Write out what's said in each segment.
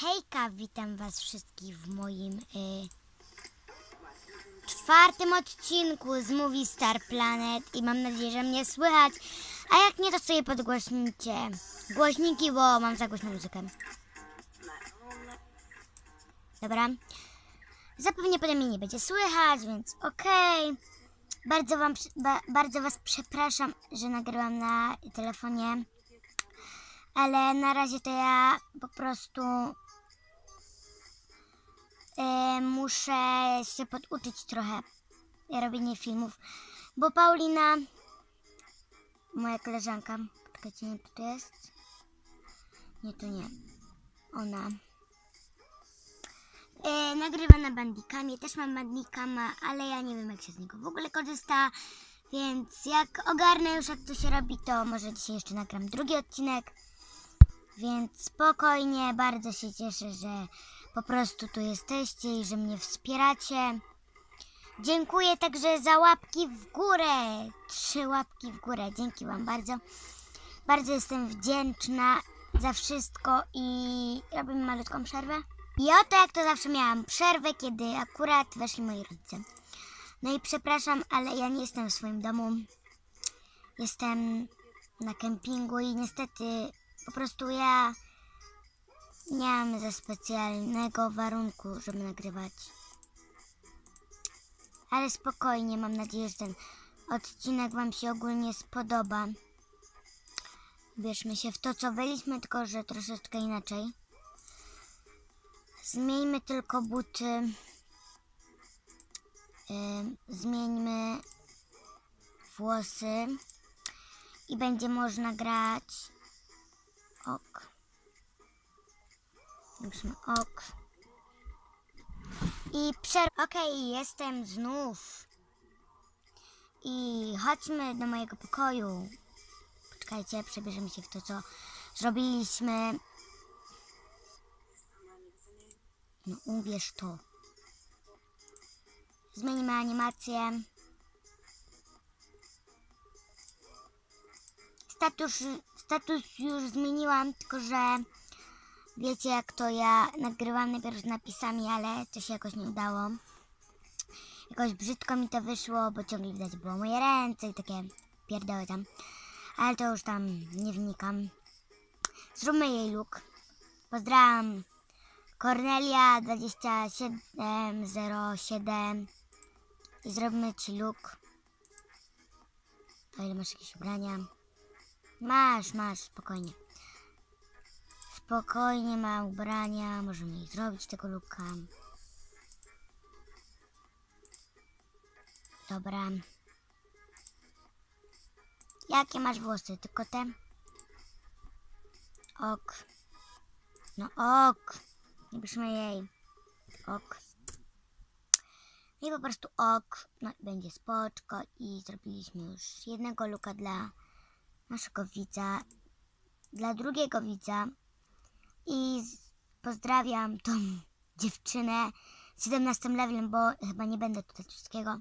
Hejka, witam was wszystkich w moim y, czwartym odcinku z Movie Star Planet i mam nadzieję, że mnie słychać. A jak nie, to sobie podgłośnijcie głośniki, bo mam za głośną muzykę. Dobra. Zapewne potem mnie nie będzie słychać, więc okej. Bardzo, wam, ba, bardzo was przepraszam, że nagrywam na telefonie. Ale na razie to ja po prostu e, muszę się poduczyć trochę robienie filmów. Bo Paulina, moja koleżanka, poczekajcie, nie, to jest? Nie, to nie. Ona. E, nagrywa na Bandicamie, też mam Bandicama, ale ja nie wiem jak się z niego w ogóle korzysta, więc jak ogarnę już jak to się robi, to może dzisiaj jeszcze nagram drugi odcinek. Więc spokojnie, bardzo się cieszę, że po prostu tu jesteście i że mnie wspieracie. Dziękuję także za łapki w górę. Trzy łapki w górę. Dzięki Wam bardzo. Bardzo jestem wdzięczna za wszystko i robimy malutką przerwę. I oto jak to zawsze miałam przerwę, kiedy akurat weszli moi rodzice. No i przepraszam, ale ja nie jestem w swoim domu. Jestem na kempingu i niestety po prostu ja nie mam za specjalnego warunku, żeby nagrywać. Ale spokojnie, mam nadzieję, że ten odcinek Wam się ogólnie spodoba. Bierzmy się w to, co byliśmy, tylko że troszeczkę inaczej. Zmieńmy tylko buty. Zmieńmy włosy. I będzie można grać ok. Musimy ok. I przer... Okej, jestem znów. I chodźmy do mojego pokoju. Poczekajcie, przebierzemy się w to, co zrobiliśmy. No ubierz to. Zmienimy animację. Status, status już zmieniłam, tylko że wiecie jak to ja nagrywam najpierw napisami, ale to się jakoś nie udało. Jakoś brzydko mi to wyszło, bo ciągle widać było moje ręce i takie pierdoły tam. Ale to już tam nie wnikam. Zróbmy jej look. Pozdrawiam. Cornelia 2707 i zrobimy ci look. O ile masz jakieś ubrania? Masz, masz, spokojnie. Spokojnie ma ubrania, możemy jej zrobić tego looka. Dobra. Jakie masz włosy? Tylko te? Ok. No ok. Nie bierzmy jej. Ok. I po prostu ok. No będzie spoczko i zrobiliśmy już jednego luka dla naszego widza, dla drugiego widza i pozdrawiam tą dziewczynę z 17 levelem, bo chyba nie będę tutaj wszystkiego.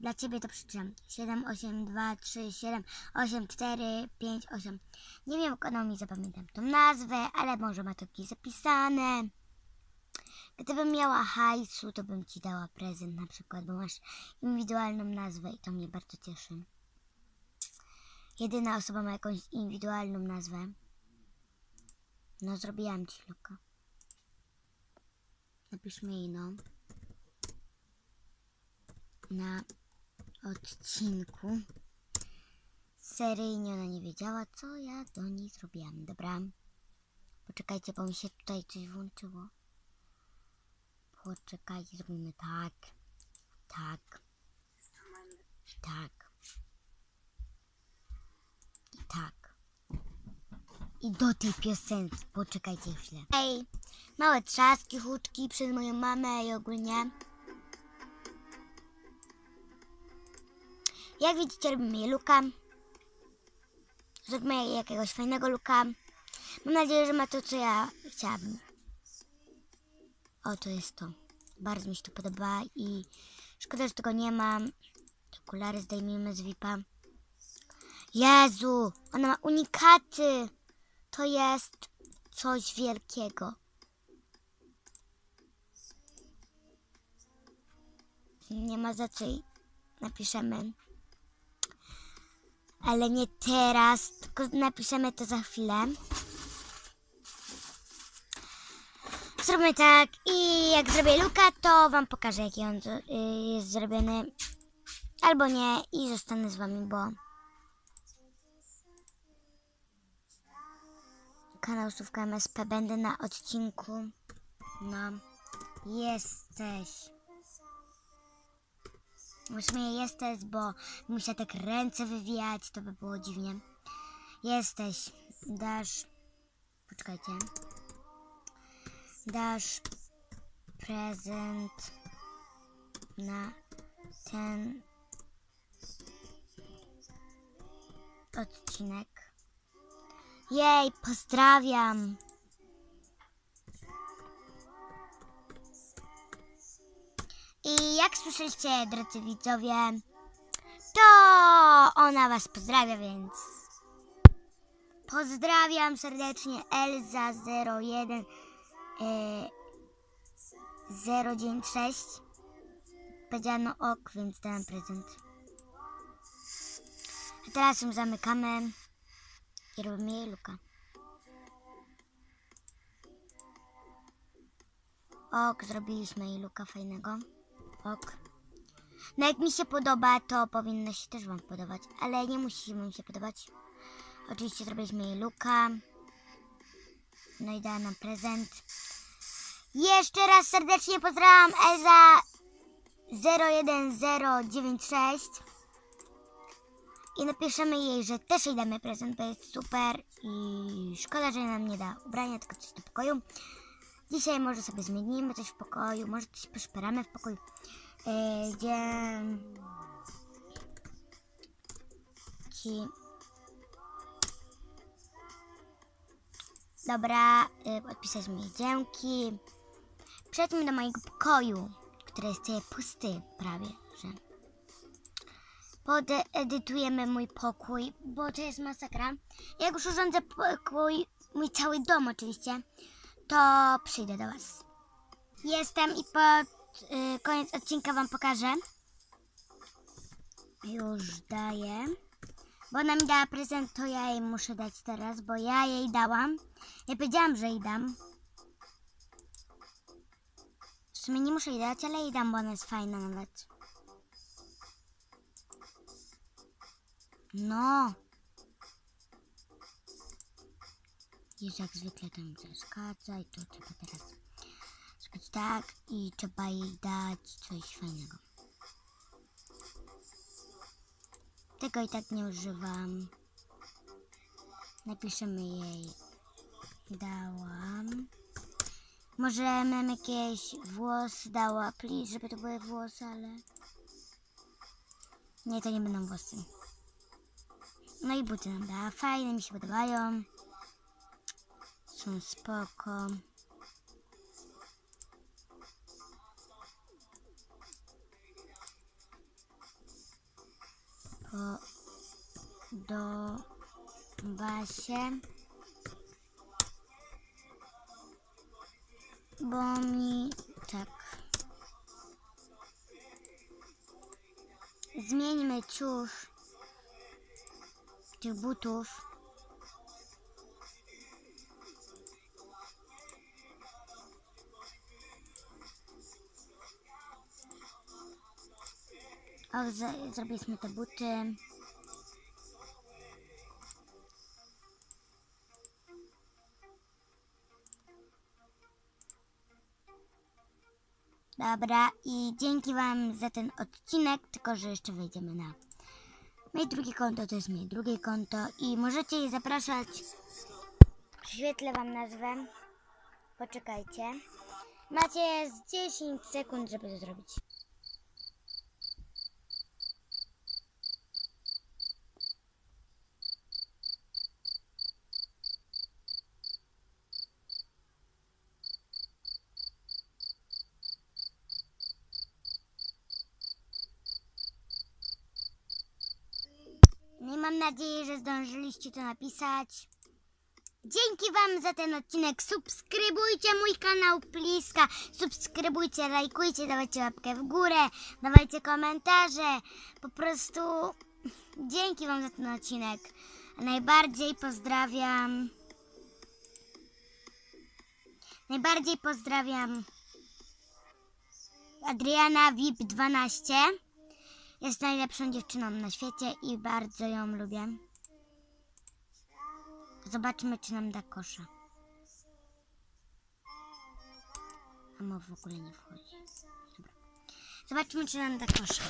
Dla ciebie to przeczytam. 7, 8, 2, 3, 7, 8, 4, 5, 8. Nie wiem, kogo mi zapamiętam tą nazwę, ale może ma to gdzieś zapisane. Gdybym miała hajsu, to bym ci dała prezent na przykład, bo masz indywidualną nazwę i to mnie bardzo cieszy. Jedyna osoba ma jakąś indywidualną nazwę. No, zrobiłam ci luka. Napiszmy jej, no. Na odcinku. Seryjnie ona nie wiedziała, co ja do niej zrobiłam. Dobra. Poczekajcie, bo mi się tutaj coś włączyło. Poczekajcie, zrobimy tak. Tak. Tak. Tak. I do tej piosenki. Poczekajcie chwilę. Ej, małe trzaski, huczki przez moją mamę i ogólnie. Jak widzicie, robimy luka. Zróbmy jakiegoś fajnego luka. Mam nadzieję, że ma to, co ja chciałabym. O, to jest to. Bardzo mi się to podoba i szkoda, że tego nie mam. Okulary zdejmijmy z VIP-a. Jezu, ona ma unikaty to jest coś wielkiego. Nie ma rzeczy. Napiszemy. Ale nie teraz, tylko napiszemy to za chwilę. Zróbmy tak i jak zrobię luka, to wam pokażę, jaki on y, jest zrobiony. Albo nie i zostanę z wami, bo... kanał Słówka MSP będę na odcinku. No, jesteś. Musimy jesteś, bo muszę tak ręce wywijać, to by było dziwnie. Jesteś, dasz, poczekajcie, dasz prezent na ten odcinek. Jej, pozdrawiam. I jak słyszeliście, drodzy widzowie, to ona was pozdrawia, więc pozdrawiam serdecznie Elza01 e, 096 powiedziano ok, więc dałem prezent. A teraz ją zamykamy jej luka. Ok, zrobiliśmy jej luka fajnego. Ok. No jak mi się podoba, to powinno się też wam podobać, ale nie musi wam się podobać. Oczywiście zrobiliśmy jej luka. No i dała nam prezent. Jeszcze raz serdecznie pozdrawiam Elza 01096 i napiszemy jej, że też jej damy prezent, bo jest super i szkoda, że nam nie da ubrania, tylko coś do pokoju. Dzisiaj może sobie zmienimy coś w pokoju, może coś poszperamy w pokoju, yy, gdzie ci Dobra, yy, odpisać mi dzięki. Przejdźmy do mojego pokoju, który jest pusty prawie. Podedytujemy mój pokój, bo to jest masakra. Jak już urządzę pokój, mój cały dom oczywiście, to przyjdę do Was. Jestem i pod y, koniec odcinka Wam pokażę. Już daję. Bo ona mi dała prezent, to ja jej muszę dać teraz, bo ja jej dałam. Ja powiedziałam, że jej dam. W sumie nie muszę jej dać, ale jej dam, bo ona jest fajna nawet. No. Jest jak zwykle tam przeszkadza i to trzeba teraz zrobić tak i trzeba jej dać coś fajnego. Tego i tak nie używam. Napiszemy jej dałam. Może mam jakieś włosy dała, please, żeby to były włosy, ale... Nie, to nie będą włosy. No i buty nam dała. Fajne, mi się podobają. Są spoko. Podoba się. Bo mi tak. Zmieńmy ciuch tych butów. O, zrobiliśmy te buty. Dobra, i dzięki Wam za ten odcinek, tylko że jeszcze wejdziemy na moje drugie konto, to jest moje drugie konto i możecie je zapraszać. Przyświetlę Wam nazwę. Poczekajcie. Macie z 10 sekund, żeby to zrobić. Nadzieję, że zdążyliście to napisać. Dzięki Wam za ten odcinek. Subskrybujcie mój kanał Pliska. Subskrybujcie, lajkujcie, dawajcie łapkę w górę, dawajcie komentarze. Po prostu dzięki Wam za ten odcinek. Najbardziej pozdrawiam. Najbardziej pozdrawiam Adriana VIP 12. Jest najlepszą dziewczyną na świecie i bardzo ją lubię. Zobaczmy, czy nam da kosza. A mo w ogóle nie wchodzi. Dobra. Zobaczmy, czy nam da kosza.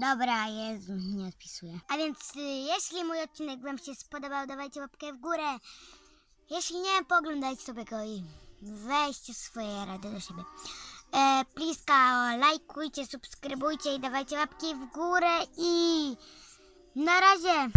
Dobra, Jezu, nie odpisuję. A więc y, jeśli mój odcinek Wam się spodobał, dawajcie łapkę w górę. Jeśli nie, poglądajcie sobie go i weźcie swoje rady do siebie. E, pliska, lajkujcie, subskrybujcie i dawajcie łapki w górę i na razie.